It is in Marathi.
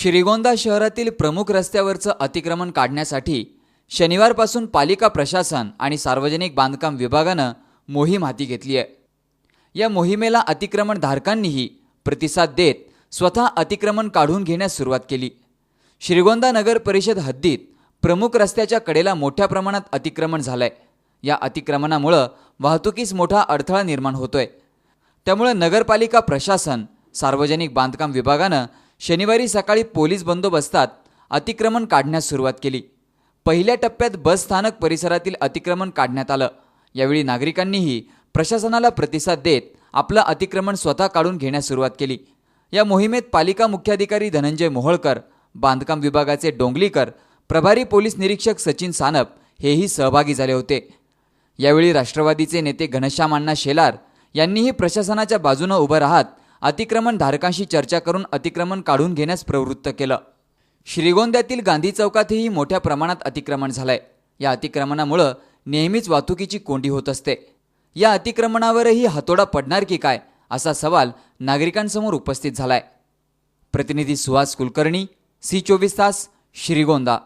श्रीगोंदा शहरातील प्रमुख रस्त्यावरचं अतिक्रमण काढण्यासाठी शनिवारपासून पालिका प्रशासन आणि सार्वजनिक बांधकाम विभागानं मोहीम हाती घेतली आहे. या मोहिमेला अतिक्रमणधारकांनीही प्रतिसाद देत स्वतः अतिक्रमण काढून घेण्यास सुरुवात केली. श्रीगोंदा नगर परिषद हद्दीत प्रमुख रस्त्याच्या कडेला मोठ्या प्रमाणात अतिक्रमण झालंय. या अतिक्रमणामुळं वाहतुकीस मोठा अडथळा निर्माण होतोय. त्यामुळे नगरपालिका प्रशासन सार्वजनिक बांधकाम विभागानं शनिवारी सकाळी पोलीस बंदोबस्तात अतिक्रमण काढण्यास सुरुवात केली. पहिल्या टप्प्यात बस स्थानक परिसरातील अतिक्रमण काढण्यात आलं. यावेळी नागरिकांनीही प्रशासनाला प्रतिसाद देत आपलं अतिक्रमण स्वतः काढून घेण्यास सुरुवात केली. या मोहिमेत पालिका मुख्याधिकारी धनंजय मोहोळकर बांधकाम विभागाचे डोंगलीकर प्रभारी पोलीस निरीक्षक सचिन सानप हेही सहभागी झाले होते. यावेळी राष्ट्रवादीचे नेते घनश्याम अण्णा शेलार यांनीही प्रशासनाच्या बाजूनं उभं राहत अतिक्रमण धारकांशी चर्चा करून अतिक्रमण काढून घेण्यास प्रवृत्त केलं. श्रीगोंद्यातील गांधी चौकातही मोठ्या प्रमाणात अतिक्रमण झालंय. या अतिक्रमणामुळं नेहमीच वाहतुकीची कोंडी होत असते. या अतिक्रमणावरही हातोडा पडणार की काय असा सवाल नागरिकांसमोर उपस्थित झालाय. प्रतिनिधी सुहास कुलकर्णी सी चोवीस तास श्रीगोंदा.